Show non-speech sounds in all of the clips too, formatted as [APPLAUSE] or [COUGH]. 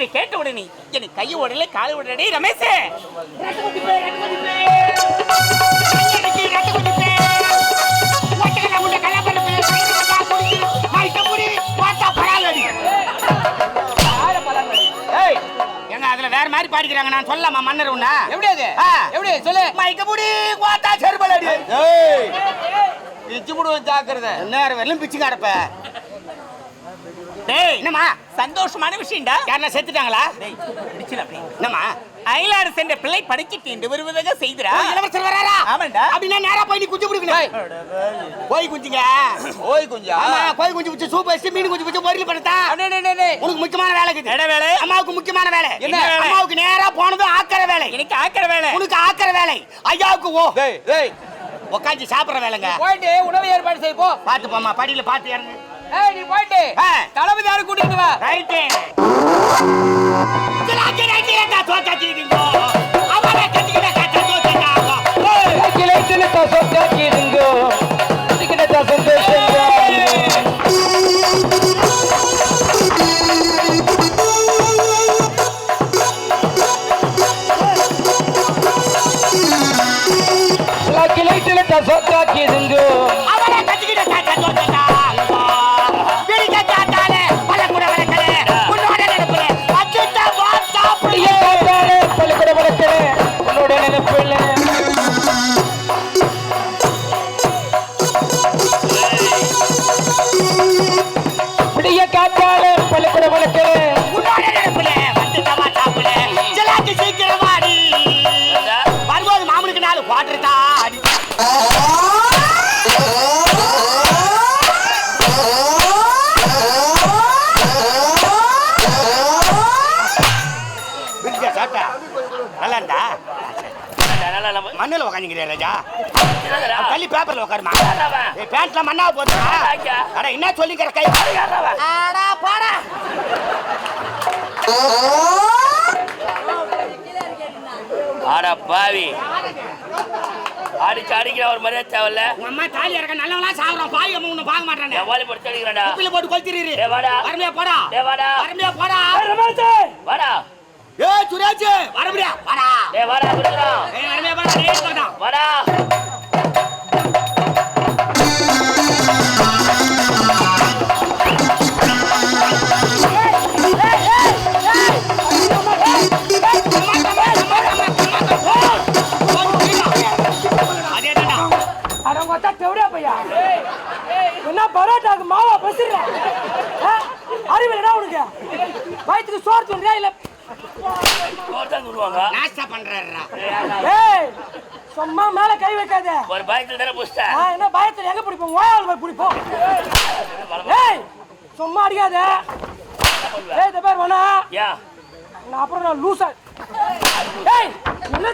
இதை கேட்ட உடனே என்னை கையை உடலே காலை உடனே ரமேஷ். வேற மாதிரி பாடிக்கிறாங்க நான் சொல்லலாமா மன்னர் உன்ன? எப்படி அது. எப்படி? சொல்லு. மைக்கபுடி கோத்தா செருபலடி ஏய். பிச்சு முடுவ ஜாக்கிரதை. நேரம் வரலும் பிச்சு கடப்ப. டேய். என்னம்மா? சந்தோஷமான விஷயம்டா. யாரா செத்துட்டாங்களா? டேய் பிடிச்சல அப்படி என்னம்மா? அயலாறு சென்ற பிள்ளை படிச்சிட்டு என்று வருவதாக செய்திரா இளவரசர் வராரா? ஆமாண்டா. அப்படின்னா நேரா போய் நீ குஞ்சு பிடிக்கணும். போய் குஞ்சுங்க. ஓய் குஞ்சா. ஆமா கோய் குஞ்சு பிடிச்சி சூப் வச்சு மீன் குஞ்சு பிடிச்சி பொரியல் பண்ணதா. உனக்கு முக்கியமான வேலை இருக்குது என்ன வேலை? அம்மாவுக்கு முக்கியமான வேலை. என்ன? அம்மாவுக்கு நேரா போனதும் ஆக்கிற வேலை. எனக்கு ஆக்கிற வேலை. உனக்கு ஆக்கிற வேலை. ஐயாவுக்கு ஓ. டேய் டேய். உட்காந்து சாப்பிடுற வேலைங்க. போயிட்டு உணவு ஏற்பாடு செய் போ. பாத்து போம்மா படியில பாத்து இறங்கு ஏய் நீ போயிட்டு. தளபதி யாரு கூட்டிட்டு வா? ரைட்டு. கிளாக்கி ரைட்டு ஏண்டா தோத்தாச்சிருக்கீங்க அவரை கட்டிக்கிட்ட கட்ட தோத்தாங்க அவரை கட்டிக்கிட்ட நல்லா இருந்தா நல்லா நம்ம மண்ணில் உக்காந்துக்கிறியா ராஜா? தள்ளி பேப்பர்ல உட்காருமா பேண்ட்ல மண்ணாவ போச்சுடா ஐயா. அட என்ன சொல்லிக்கிற கை? அடா பாடா. அட பாவி. அடிச்சு அடிக்கிற ஒரு மரியாதை தேவையில்ல. அம்மா தாலி இறக்க நல்லவங்களா சாகுறோம் பாய் அம்மா உன்னை பார்க்க மாட்டானே. வாலி போட்டு அடிக்கிறாடா உப்பில போட்டு கொளுத்திடுறீரு. ஏய், வாடா. வரமையா போடா. வாடா. வரமையா போடா. வாடா. ஏய் சுரேஜ் வரமையா வாடா. டேய் வாடா குடுக்குறோம் ஏய் வரமையா போடா டேய் போடா வாடா. தான் சொல்லுவாங்க நாஸ்டா பண்றாருடா ஏய் சும்மா மேல கை வைக்காத ஒரு பயத்துல தானே என்ன பயத்துல எங்க பிடிப்போம் ஓயாவில் போய் பிடிப்போம் ஏய் சும்மா அடிக்காத ஏய் இந்த பேர் வேணா ஏன் நான் அப்புறம் நான் லூசா ஏய் என்ன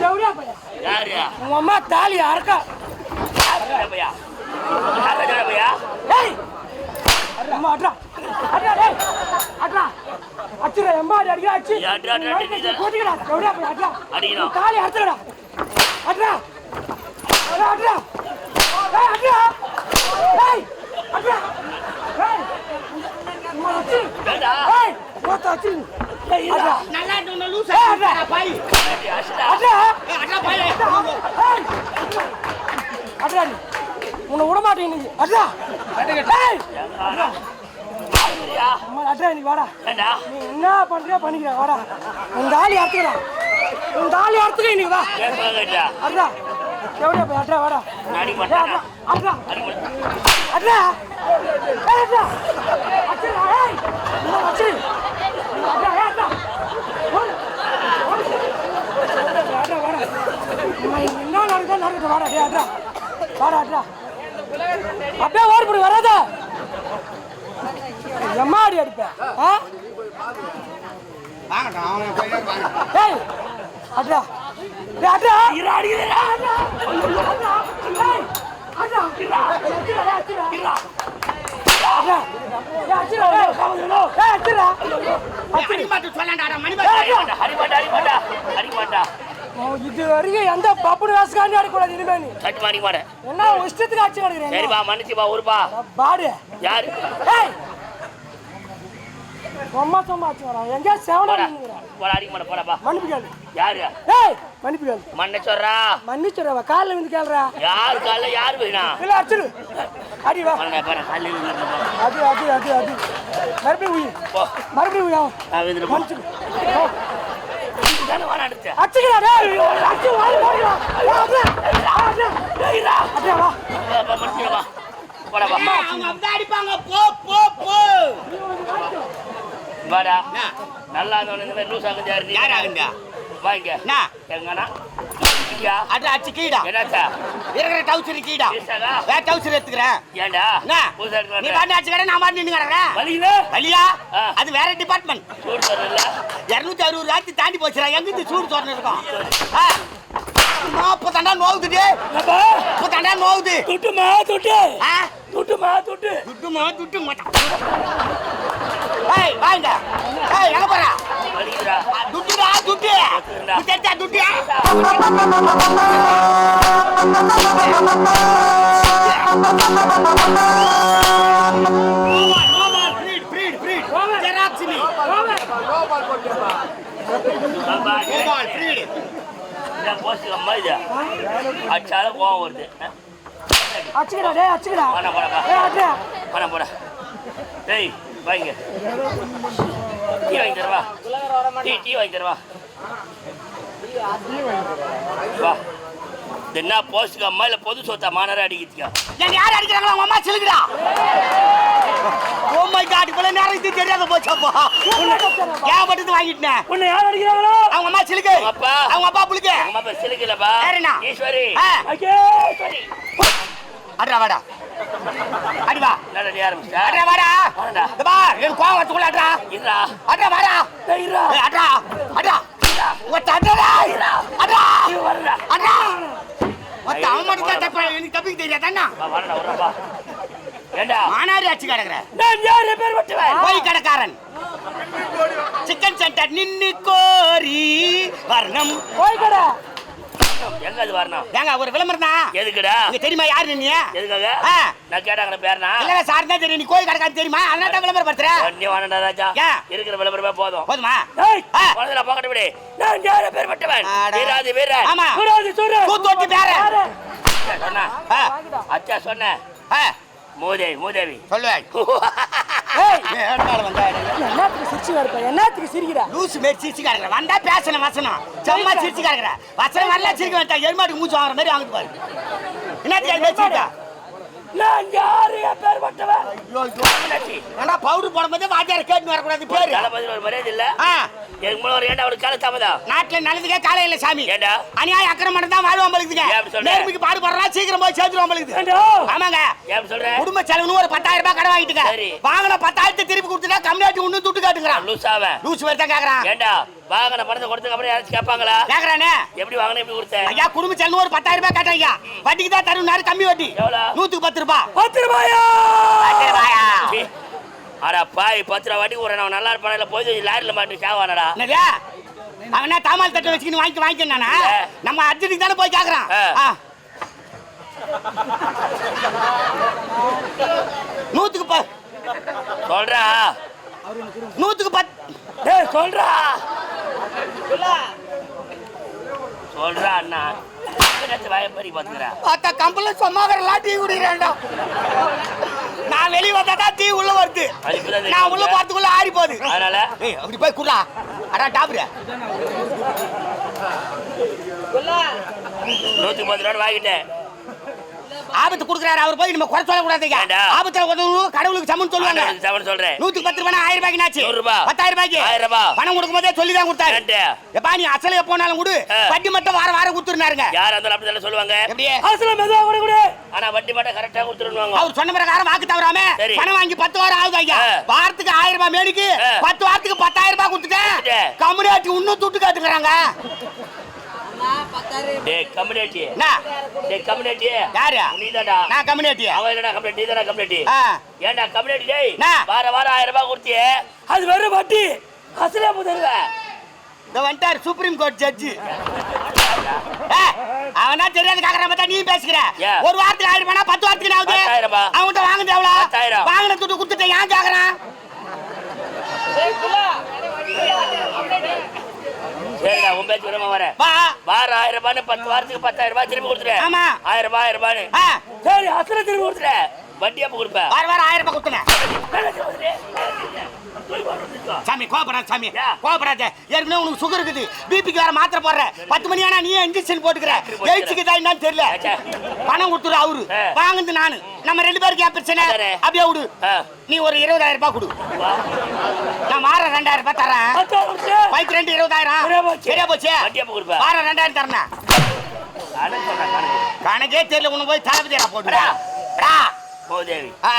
தெவிடா பையா யாரு உன் அம்மா தாலி அறக்கா யாரு பையா யாரு பையா ஏய் அம்மா அட்ரா அட்ரா டேய் அட்ரா அச்சுடா எம்மாடி அடிக்கிறா அச்சு. போட்டுக்கடா. எவ்வளோ அட்ரா அடிக்கணும். நீ தாலி அறுத்துடா அட்ரா அட்ரா அட்ரா அட்ரா அட்ரா நல்லா இருந்த லூசா அட்ரா பாய். அட்ரா பாய். அட்ரா உன்னை விட மாட்டேன் அட்ரா நீ வாடா நீ என்ன பண்றியோ பண்ணிக்கிற வாடா. உன் தாலி அறுத்துக்கிறா. உன் தாலி அறுத்துக்க நீ வா. அட்ரா எவ்வளோ போய் அட்ரா வாடா. அட்ரா அட்ரா அட்ரா என்ன நடக்குதோ நடக்குது வாடா. அட்ரா வாடா அட்ரா அப்படியே ஓடிப்படு வராத. எம்மாடி அடிப்பேன்? அட்ரா. அட்ரா. இரா அடிடா அட்ரா. அட்ரா ஏய் அட்ரா இரா அட்ரா அட்ரா இரா அட்ரா. ஏய் அட்ரா. ஏய் காவலோ ஏய் அட்ரா. அடி மாட்டு சொல்லண்டா மணி ஏய், பாய் அட்ரா. அடி மாட்டா அடி மாட்டா அடி மாட்டா ஓ, இது வரைக்கும் எந்த பப்புடு வேஸ்காண்டி அடிக்கூடாது இனிமே நீ. சட்டு அடி மாட்டேன் என்ன இஷ்டத்துக்கு அடிச்சு கிடக்குறேன் சரிப்பா மன்னிச்சுப்பா ஒருப்பா பாடு. யாரு? ஏய் சும்மா சும்மா வச்சுக்கிறான் எங்கேயா செவனா போடா. நின்னுக்கிறான் போடா அடிக்க மாட்டேன் போடாப்பா மன்னிப்பு கேளு. யாரு? ஏய் மன்னிப்பு கேளு. மண்ணை சொல்றா காலில் வந்து கேளுறா. யாரு காலைல யாரு வேணா இல்ல அடிச்சிடு. அடி வா. அது அது அது அது மறுபடியும் போ. மறுபடியும் நான் அடிச்ச. டேய். அடிச்சு வாய் போடுறா ஏய், அப்படியே அப்படியே டேய்டா. அப்படியே வா வா, வா, மன்னிச்சிடுப்பா. போடா, வா. அவங்க அப்படிதான் அடிப்பாங்க போ போ போ வாடா. நல்லா இருந்தவன இந்த மாதிரி லூஸ் ஆகுது யாரு? யார் ஆகுங்க? வாங்க. என்ன எங்கண்ணா? அது வேற டிபார்ட்மெண்ட்? இருநூத்தி அறுபது ராத்தி தாண்டி போச்சுடா. எங்க சூடு தோறணும் இருக்கும்? ஆ. நாற்பது தண்டா நோவுது துட்டுமா துட்டு? ஆ? துட்டுமா துட்டு? துட்டுமா துட்டு மாட்டான் ஏய் வாங்க ஏய் எங்க போறா துட்டுடா துட்டு துட்டு துட்டு. அடிச்சாலும் கோவம் வருது ஆ? அடிச்சுக்கிறா டேய் அடிச்சுக்கிறா போடா, போடா, போடா, போடா. டேய், வாங்க. டீ வாங்கி தரவா? டீ டீ வாங்கி தரவா? வா. என்ன போஸ்ட்டுக்கு அம்மா இல்லை பொது சொத்தா? மாநகர அடிக்கிறதுக்கா? என்ன யார் அடிக்கிறாங்களோ அவங்க அம்மா சிலுக்குடா ஓ மை காட் இவ்வளவு நேரம் இது தெரியாத போச்சப்பா ஏன் பட்டது வாங்கிட்டேன். உன்னை யார் அடிக்கிறாங்களோ? அவங்க அம்மா சிலுக்கு. அவங்க அப்பா. அவங்க அப்பா புளுக்கு உங்க அம்மா பேர் சிலுக்கலப்பா வேறென்ன? ஈஸ்வரி. ஆ, ஐயே ஈஸ்வரி. அட்ரா வாடா. அடி வா. என்னடா நீ ஆரம்பிச்சா அட்ரா வாடா. வாடா. பா என் கோவம் வரத்துக்குள்ள அட்ரா இருடா. அட்ரா வாடா. தைரா ஏய், அட்ரா அட்ரா உங்க தண்டடா அட்ரா வரடா. அட்ரா மொத்த அவன் மட்டும் தான் தப்பா எனக்கு தப்பிக்க தெரியாதாண்ணா வா வரடா வரடா ஏண்டா? மானாரி அச்சு கிடக்குற. நான் யார் பேர் பட்டுவேன். போய் கடைக்காரன். சிக்கன் சென்டர் நின்னு கோரி வர்ணம். போய் கடை. எங்க அது வரணும்? ஏங்க ஒரு விளம்பரம் தான் எதுக்குடா? இங்க தெரியுமா யாரு நீ? எதுக்காக. நான் கேட்டாங்க பேர்னா? இல்ல சார் தான் தெரியும். நீ கோயில் கடைக்காரன் தெரியுமா? அதனால தான் விளம்பரம் படுத்துற நீ வாடா ராஜா. ஏன்? இருக்கிற விளம்பரமே போதும். போதுமா? ஏய் ஆ. குழந்தைல பாக்கட்டு விடு. நான் யார பேர் பட்டவன். வீராதி வீரன். ஆமா. கூத்தோட்டி பேர சொன்னா அச்சா சொன்ன மூதேவி மூதேவி. சொல்லுவேன். [LAUGHS] என்னத்துக்கு சிரிச்சு வரப்ப என்னத்துக்கு சிரிக்கிறா? லூசு மாரி சிரிச்சு கிடக்குற வந்தா பேசணும் வசனம். சும்மா சிரிச்சு கிடக்குற வசனம் வரல சிரிக்க வேண்டாம் எருமாட்டுக்கு மூச்சு வாங்குற மாதிரி வாங்குது பாரு. என்னத்துக்கு அது மாதிரி சிரிக்கா? நான் யார்? என் பேர் பட்டவன் ஏன்டா பவுடர் போடும்போது வாத்தியார் கேட்டு வரக்கூடாது பேரு. தளபதி ஒரு மரியாதை இல்ல. ஆ, எங்க மூலம் கால தாமதம் நாட்டுல நல்லதுக்கே காலை இல்ல சாமி. ஏண்டா? அநியாய அக்கிரமம் தான் வாழ்வாம பழுக்குதுங்க? நேர்மைக்கு பாடு போடுறா சீக்கிரம் போய் சேர்த்துருவாம பழுக்குது ஆமாங்க. சொல்ற? குடும்ப செலவுன்னு ஒரு பத்தாயிரம் ரூபாய் கடன் வாங்கிட்டுங்க. வாங்கின பத்தாயிரத்தை திருப்பி கொடுத்துட்டா கம்யூனிட்டி ஒண்ணு துட்டு காட்டுங்கிறான் லூசாவன் லூசு மாதிரி தான் கேக்குறான். ஏண்டா? வாங்கின பணத்தை கொடுத்ததுக்கு அப்புறம் யாராச்சும் கேட்பாங்களா? கேக்குறானே. எப்படி வாங்கின எப்படி கொடுத்த ஐயா குடும்ப செலவு ஒரு பத்தாயிரம் ரூபாய் கேட்டாங்க வட்டிக்கு தான் தருணாரு கம்மி வட்டி? நூத்துக்கு பத்து ரூபாய். பத்து ரூபாயா? பத்து ரூபாயா? சீ. அட பாய் பத்து ரூபா வட்டி ஒரு நான் நல்லா இருப்பான? இல்ல போய் லாரில மாட்டி சாவானடா? என்னது அவன் தாமால் தட்டை வச்சுக்கின்னு வாங்கி வாங்கிக்கணானா இல்ல. நம்ம அர்ஜென்ட்டுக்கு தானே போய். ஆ. நூத்துக்கு ப சொல்றா. நூத்துக்கு பத் டேய் சொல்றா. சொல்றா அண்ணா. அத்த கம்பல டீ குடிக்கிறேன்டா. நான் வெளிய வந்தா தான் டீ உள்ள வருது. நான் உள்ள போறதுக்குள்ள ஆறி போகுது. அதனால? அப்படி போய் குடுறா அடா டாப்ரு. நூத்தி பத்து ரூபா வாங்கிட்டேன். ஆபத்து குடுக்குறாரு அவர் போய் நம்ம குறை சொல்ல கூடாதுங்க ஏண்டா? ஆபத்துல உதவுறவங்க கடவுளுக்கு சமன் சொல்லுவாங்க சமன் சொல்றேன் நூத்துக்கு பத்து ரூபாய் ஆயிரம் ரூபாய்க்கு நாச்சு நூறு ரூபாய். பத்தாயிரம் ரூபாய்க்கு ஆயிரம் ரூபாய். பணம் கொடுக்கும் போதே சொல்லி தான் கொடுத்தாரு? எப்பா நீ அசல போனாலும் கொடு. வட்டி மட்டும் வார வாரம் கொடுத்துருந்தாருங்க யார் இருந்தாலும் அப்படி தானே சொல்லுவாங்க எப்படியே அசல மெதுவா கூட கூட ஆனா வட்டி மட்டும் கரெக்டா கொடுத்துருவாங்க அவர் சொன்ன பிரகாரம் வாக்கு தவறாம. பணம் வாங்கி பத்து வாரம் ஆகுது ஐயா. வாரத்துக்கு ஆயிரம் ரூபாய் மேடிக்கு. பத்து வாரத்துக்கு பத்தாயிரம் ரூபாய் கொடுத்துட்டேன். கம்யூனிட்டி இன்னும் துட்டு காட்டுக்கிறாங்க டேய் கம்யூனிட்டி டேய். கம்யூனிட்டி யாரு? நீதாடா நான் கம்யூனிட்டி அவன் கம்யூனிட்டி நீதாடா கம்யூனிட்டி. ஏன்டா கம்யூனிட்டி டேய்? வார வாரம் ஆயிரம் ரூபாய் கொடுத்தியே. அது வெறும் வட்டி. அசலே முதல்ல இந்த வந்துட்டார் சுப்ரீம் கோர்ட் ஜட்ஜி அவனா தெரியாது கேக்குற பார்த்தா நீ பேசுகிற? ஒரு வாரத்துக்கு ஆயிரம் ரூபாய் பத்து வாரத்துக்கு ரூபாய். அவன்கிட்ட வாங்குது எவ்வளவு பத்தாயிரம். வாங்கின துட்டு கொடுத்துட்டு ஏன் கேக்குறான்? பேச்சு வரமா வரேன். வா. வாரம் ஆயிரம் ரூபான்னு பத்து வாரத்துக்கு பத்தாயிரம் ரூபாய் திருப்பி கொடுத்துரு ஆமா. ஆயிரம் ரூபாய் ஆயிரம் சரி அசல திரும்பி கொடுத்துரு அப்ப கொடுப்பேன் வார வாரம் ஆயிரம் ரூபாய் கொடுத்துனேன் சாமி கோபப்படாத சாமி? கோபப்படாத ஏற்கனவே உனக்கு சுகர் இருக்குது. பிபிக்கு வேற மாத்திரை போடுற. பத்து மணி ஆனா நீ இன்ஜெக்ஷன் போட்டுக்கிற. எயிச்சுக்குதா என்னன்னு தெரியல. பணம் கொடுத்துரு அவரு. வாங்குது நானு. நம்ம ரெண்டு பேருக்கு ஏன் பிரச்சனை. அப்படியே விடு. நீ ஒரு இருபதாயிரம் ரூபாய் கொடு. நான் வாரம் ரெண்டாயிரம் ரூபாய் தரேன். பத்தாயிரம் கொடுத்து பைக் ரெண்டு இருபதாயிரம். சரியா போச்சு. வாரம் ரெண்டாயிரம் தரேன் கணக்கு தெரியல உனக்கு போய் தளபதியா போட்டுடா மூதேவி ஆ.